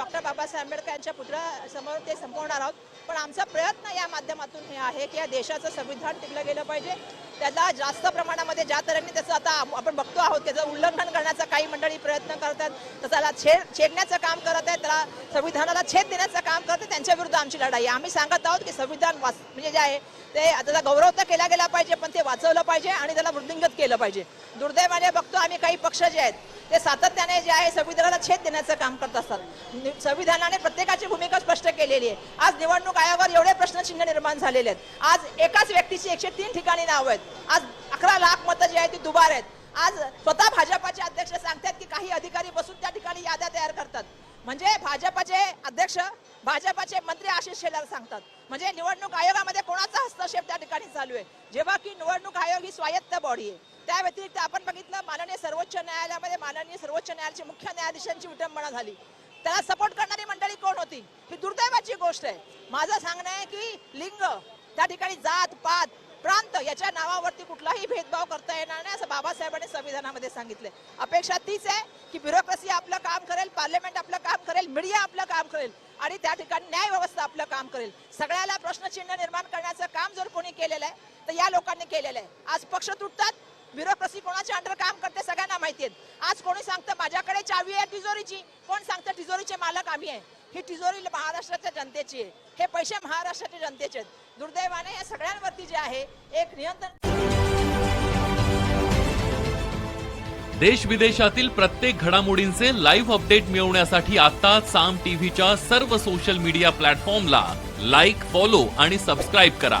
Doctor Babasaheb Ambedkar यांच्या पुतळ्यासमोर ते संपवणार आहोत. पण आमचा प्रयत्न या माध्यमातून हे आहे की या देशाचं संविधान टिकलं गेलं पाहिजे. त्याला जास्त प्रमाणामध्ये ज्या तऱ्हेने त्याचं आता आपण बघतो आहोत त्याचं उल्लंघन करण्याचा काही मंडळी प्रयत्न करतात. तर त्याला छेड छेडण्याचं काम करत आहेत त्याला संविधानाला छेद देण्याचं काम करत आहे त्यांच्या विरुद्ध आमची लढाई आहे. आम्ही सांगत आहोत की संविधान वाच म्हणजे जे आहे ते त्याचा गौरव तर केला गेला पाहिजे पण ते वाचवलं पाहिजे आणि त्याला वृद्धिंगत केलं पाहिजे. दुर्दैवाने बघतो आम्ही काही पक्ष जे आहेत ते सातत्याने जे आहे संविधानाला छेद देण्याचं काम करत असतात. संविधानाने प्रत्येकाची भूमिका स्पष्ट केलेली आहे. आज निवडणूक आयोगावर एवढे प्रश्नचिन्ह निर्माण झालेले आहेत. आज एकाच व्यक्तीची एकशे तीन ठिकाणी नाव आहेत. आज अकरा लाख मतं जी आहेत ती दुबार आहेत. आज स्वतः भाजपाचे अध्यक्ष सांगतात की काही अधिकारी बसून त्या ठिकाणी याद्या तयार करतात. म्हणजे भाजपाचे अध्यक्ष भाजपाचे मंत्री आशिष शेलार सांगतात. म्हणजे निवडणूक आयोगामध्ये कोणाचा हस्तक्षेप त्या ठिकाणी चालू आहे? जेव्हा की निवडणूक आयोग ही स्वायत्त बॉडी आहे. त्या व्यतिरिक्त आपण बघितलं माननीय सर्वोच्च न्यायालयामध्ये माननीय सर्वोच्च न्यायालयाची मुख्य न्यायाधीशांची विटंबना झाली. त्याला सपोर्ट करणारी मंडळी कोण होती? ही दुर्दैवाची गोष्ट आहे. माझं सांगणं आहे की लिंग त्या ठिकाणी जात पात प्रांत याच्या नावावरती कुठलाही भेदभाव करता येणार नाही असं बाबासाहेबांनी संविधानामध्ये सांगितलंय. अपेक्षा तीच आहे की ब्युरोक्रेसी आपलं काम करेल पार्लमेंट आपलं काम करेल मीडिया आपलं काम करेल आणि त्या ठिकाणी न्याय व्यवस्था आपलं काम करेल. सगळ्याला प्रश्नचिन्ह निर्माण करण्याचं काम जर कोणी केलेलं आहे तर या लोकांनी केलेलं आहे. आज पक्ष तुटतात ब्युरोक्रेसी कोणाच्या अंडर काम करते सगळ्यांना माहिती आहेत आज कोणी सांगतं माझ्याकडे चावी आहे तिजोरीची. कोण सांगतं तिजोरीचे मालक आम्ही आहे. ही तिजोरी महाराष्ट्राच्या जनतेची आहे. हे पैसे महाराष्ट्राच्या जनतेचे आहेत. दुर्दैवाने या सगळ्यांवरती जे आहे एक नियंत्रण देश विदेशातील प्रत्येक घडामोडींचे लाईव्ह अपडेट मिळवण्यासाठी आता साम टीव्हीच्या सर्व सोशल मीडिया प्लॅटफॉर्मला लाईक फॉलो आणि सबस्क्राईब करा.